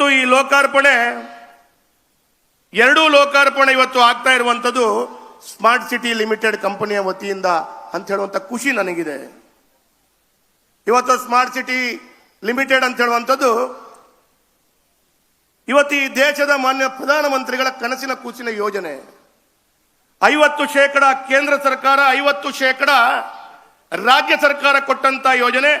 ಇವತ್ತು ಈ ಲೋಕಾರ್ಪಣೆ, ಎರಡೂ ಲೋಕಾರ್ಪಣೆ ಇವತ್ತು ಆಗ್ತಾ ಇರುವಂಥದ್ದು ಸ್ಮಾರ್ಟ್ ಸಿಟಿ ಲಿಮಿಟೆಡ್ ಕಂಪನಿಯ ವತಿಯಿಂದ ಅಂತ ಹೇಳುವಂಥ ಖುಷಿ ನನಗಿದೆ. ಇವತ್ತು ಸ್ಮಾರ್ಟ್ ಸಿಟಿ ಲಿಮಿಟೆಡ್ ಅಂತ ಹೇಳುವಂಥದ್ದು, ಇವತ್ತು ಈ ದೇಶದ ಮಾನ್ಯ ಪ್ರಧಾನಮಂತ್ರಿಗಳ ಕನಸಿನ ಕೂಸಿನ ಯೋಜನೆ. ಐವತ್ತು ಶೇಕಡ ಕೇಂದ್ರ ಸರ್ಕಾರ, ಐವತ್ತು ಶೇಕಡ ರಾಜ್ಯ ಸರ್ಕಾರ ಕೊಟ್ಟಂತ ಯೋಜನೆ,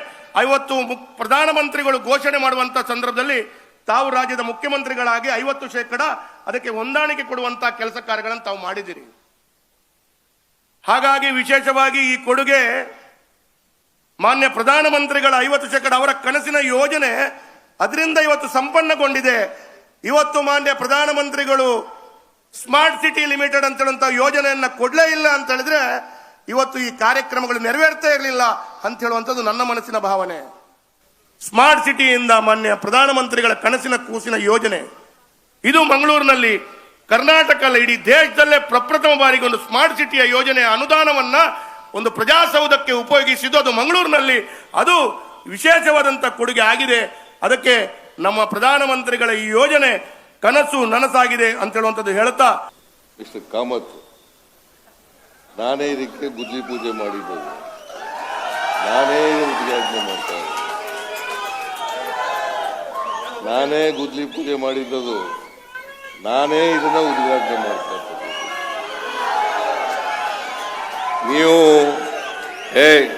ಐವತ್ತು ಪ್ರಧಾನಮಂತ್ರಿಗಳು ಘೋಷಣೆ ಮಾಡುವಂತ ಸಂದರ್ಭದಲ್ಲಿ ತಾವು ರಾಜ್ಯದ ಮುಖ್ಯಮಂತ್ರಿಗಳಾಗಿ ಐವತ್ತು ಶೇಕಡ ಅದಕ್ಕೆ ಹೊಂದಾಣಿಕೆ ಕೊಡುವಂತಹ ಕೆಲಸ ಕಾರ್ಯಗಳನ್ನು ತಾವು ಮಾಡಿದ್ದೀರಿ. ಹಾಗಾಗಿ ವಿಶೇಷವಾಗಿ ಈ ಕೊಡುಗೆ ಮಾನ್ಯ ಪ್ರಧಾನಮಂತ್ರಿಗಳ ಐವತ್ತು ಶೇಕಡ ಅವರ ಕನಸಿನ ಯೋಜನೆ ಅದರಿಂದ ಇವತ್ತು ಸಂಪನ್ನಗೊಂಡಿದೆ. ಇವತ್ತು ಮಾನ್ಯ ಪ್ರಧಾನಮಂತ್ರಿಗಳು ಸ್ಮಾರ್ಟ್ ಸಿಟಿ ಲಿಮಿಟೆಡ್ ಅಂತ ಹೇಳುವಂತಹ ಯೋಜನೆಯನ್ನ ಕೊಡ್ಲೇ ಇಲ್ಲ ಅಂತ ಹೇಳಿದ್ರೆ ಇವತ್ತು ಈ ಕಾರ್ಯಕ್ರಮಗಳು ನೆರವೇರ್ತಾ ಇರಲಿಲ್ಲ ಅಂತ ಹೇಳುವಂಥದ್ದು ನನ್ನ ಮನಸ್ಸಿನ ಭಾವನೆ. ಸ್ಮಾರ್ಟ್ ಸಿಟಿಯಿಂದ ಮಾನ್ಯ ಪ್ರಧಾನಮಂತ್ರಿಗಳ ಕನಸಿನ ಕೂಸಿನ ಯೋಜನೆ. ಇದು ಮಂಗಳೂರಿನಲ್ಲಿ ಕರ್ನಾಟಕ ಅಲ್ಲ ಇಡೀ ದೇಶದಲ್ಲೇ ಪ್ರಪ್ರಥಮ ಬಾರಿಗೆ ಒಂದು ಸ್ಮಾರ್ಟ್ ಸಿಟಿಯ ಯೋಜನೆಯ ಅನುದಾನವನ್ನ ಒಂದು ಪ್ರಜಾಸೌಧಕ್ಕೆ ಉಪಯೋಗಿಸಿದ್ದು ಅದು ಮಂಗಳೂರಿನಲ್ಲಿ. ಅದು ವಿಶೇಷವಾದಂಥ ಕೊಡುಗೆ ಆಗಿದೆ. ಅದಕ್ಕೆ ನಮ್ಮ ಪ್ರಧಾನಮಂತ್ರಿಗಳ ಈ ಯೋಜನೆ ಕನಸು ನನಸಾಗಿದೆ ಅಂತ ಹೇಳುವಂಥದ್ದು ಹೇಳ್ತಾ ಮಿಸ್ಟರ್ ಕಾಮತ್, ನಾನೇ ಇದಕ್ಕೆ ಬುದ್ಧಿ ಪೂಜೆ ಮಾಡಿದ್ದೇನೆ. ನಾನೇ ಉದ್ಘಾಟನೆ ಮಾಡ್ತಾ ಇದ್ದೆ. ನಾನೇ ಗುದ್ಲಿ ಪೂಜೆ ಮಾಡಿದ್ದದು. ನಾನೇ ಇದನ್ನ ಉದ್ಘಾಟನೆ ಮಾಡ್ತಾ. ನೀವು, ಹೇ,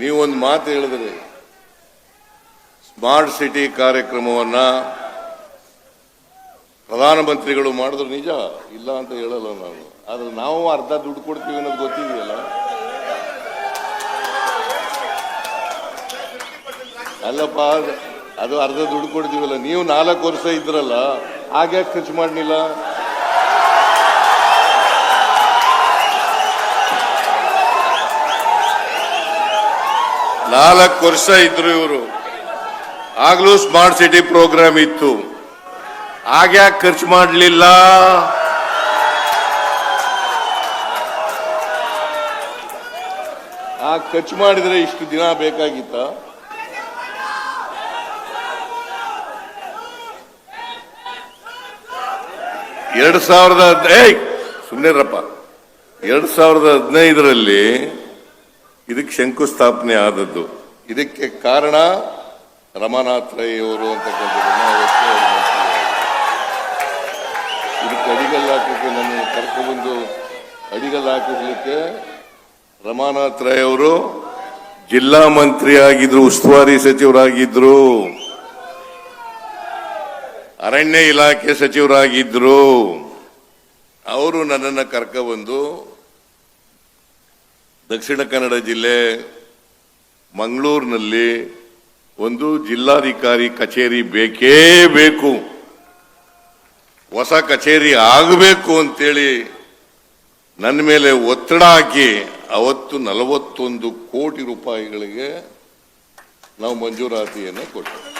ನೀವೊಂದು ಮಾತು ಹೇಳಿದ್ರಿ ಸ್ಮಾರ್ಟ್ ಸಿಟಿ ಕಾರ್ಯಕ್ರಮವನ್ನ ಪ್ರಧಾನಮಂತ್ರಿಗಳು ಮಾಡಿದ್ರು ನಿಜ? ಇಲ್ಲ ಅಂತ ಹೇಳಲ್ಲ ನಾನು. ಆದ್ರೆ ನಾವು ಅರ್ಧ ದುಡ್ಡು ಕೊಡ್ತೀವಿ ಅನ್ನೋದು ಗೊತ್ತಿದೆಯಲ್ಲ? ಅಲ್ಲಪ್ಪ, ಅದು- ಅರ್ಧ ದುಡ್ಡು ಕೊಡ್ತೀವಲ್ಲ, ನೀವು ನಾಲ್ಕು ವರ್ಷ ಇದ್ರಲ್ಲ ಆಗ್ಯಾಕೆ ಖರ್ಚು ಮಾಡಲಿಲ್ಲ? ನಾಲ್ಕು ವರ್ಷ ಇದ್ರು ಇವರು. ಆಗ್ಲೂ ಸ್ಮಾರ್ಟ್ ಸಿಟಿ ಪ್ರೋಗ್ರಾಮ್ ಇತ್ತು. ಆಗ್ಯಾಕೆ ಖರ್ಚು ಮಾಡಲಿಲ್ಲ? ಆ ಖರ್ಚು ಮಾಡಿದ್ರೆ ಇಷ್ಟು ದಿನ ಬೇಕಾಗಿತ್ತ? ಎರಡ್ ಸಾವಿರದ ಏಯ್ ಸುಮ್ಮನೆರಪ್ಪ ಎರಡು ಸಾವಿರದ ಹದಿನೈದರಲ್ಲಿ ಇದಕ್ಕೆ ಶಂಕುಸ್ಥಾಪನೆ ಆದದ್ದು. ಇದಕ್ಕೆ ಕಾರಣ ರಮಾನಾಥ್ ರೈ ಅವರು ಅಂತಕ್ಕಂಥ ಇದಕ್ಕೆ ಅಡಿಗಲ್ಲು ಹಾಕಲಿಕ್ಕೆ ನನ್ನ ಕರ್ಕೊಂಡ್ಬಂದು ಅಡಿಗಲ್ಲ ಹಾಕಿಸ್ಲಿಕ್ಕೆ ರಮಾನಾಥ್ ರೈ ಅವರು ಜಿಲ್ಲಾ ಮಂತ್ರಿ ಆಗಿದ್ರು ಉಸ್ತುವಾರಿ ಸಚಿವರಾಗಿದ್ರು. ಅರಣ್ಯ ಇಲಾಖೆ ಸಚಿವರಾಗಿದ್ರು. ಅವರು ನನ್ನನ್ನು ಕರ್ಕೊಬಂದು ದಕ್ಷಿಣ ಕನ್ನಡ ಜಿಲ್ಲೆ ಮಂಗಳೂರಿನಲ್ಲಿ ಒಂದು ಜಿಲ್ಲಾಧಿಕಾರಿ ಕಚೇರಿ ಬೇಕೇ ಬೇಕು. ಹೊಸ ಕಚೇರಿ ಆಗಬೇಕು ಅಂತೇಳಿ ನನ್ನ ಮೇಲೆ ಒತ್ತಡ ಹಾಕಿ ಅವತ್ತು ನಲವತ್ತೊಂದು ಕೋಟಿ ರೂಪಾಯಿಗಳಿಗೆ ನಾವು ಮಂಜೂರಾತಿಯನ್ನು ಕೊಟ್ಟೆವು